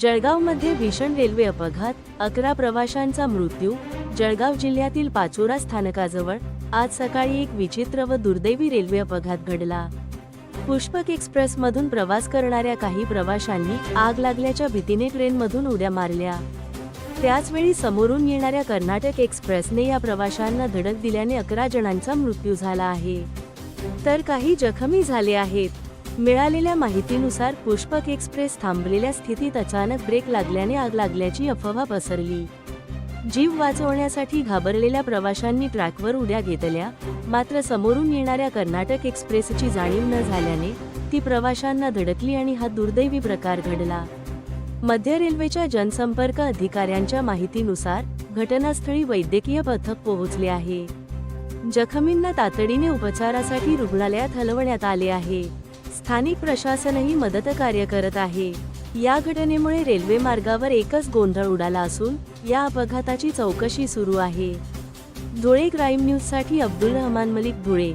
जळगावमध्ये भीषण रेल्वे अपघात अकरा प्रवाशांचा मृत्यू जळगाव जिल्ह्यातील पाचोरा स्थानकाजवळ आज सकाळी एक विचित्र व दुर्दैवी रेल्वे अपघात घडला. पुष्पक एक्सप्रेसमधून प्रवास करणाऱ्या काही प्रवाशांनी आग लागल्याच्या भीतीने ट्रेनमधून उड्या मारल्या. त्याचवेळी समोरून येणाऱ्या कर्नाटक एक्सप्रेसने या प्रवाशांना धडक दिल्याने अकरा जणांचा मृत्यू झाला आहे. तर काही जखमी झाले आहेत. मिळालेल्या माहितीनुसार पुष्पक एक्सप्रेस थांबलेल्या स्थितीत अचानक ब्रेक लागल्याने आग लागल्याची अफवा पसरली. जीव वाचवण्यासाठी घाबरलेल्या प्रवाशांनी ट्रॅकवर उड्या घेतल्या मात्र समोरून येणाऱ्या कर्नाटक एक्सप्रेसची जाणीव न झाल्याने ती प्रवाशांना धडकली आणि हा दुर्दैवी प्रकार घडला. मध्य रेल्वेच्या जनसंपर्क अधिकाऱ्यांच्या माहितीनुसार घटनास्थळी वैद्यकीय पथक पोहोचले आहे. जखमींना तातडीने उपचारासाठी रुग्णालयात हलवण्यात आले आहे. स्थानिक प्रशासनही मदत कार्य करत आहे. या घटनेमुळे रेल्वे मार्गावर एकच गोंधळ उडाला असून या अपघाताची चौकशी सुरू आहे. धुळे क्राईम न्यूजसाठी अब्दुल रहमान मलिक धुळे.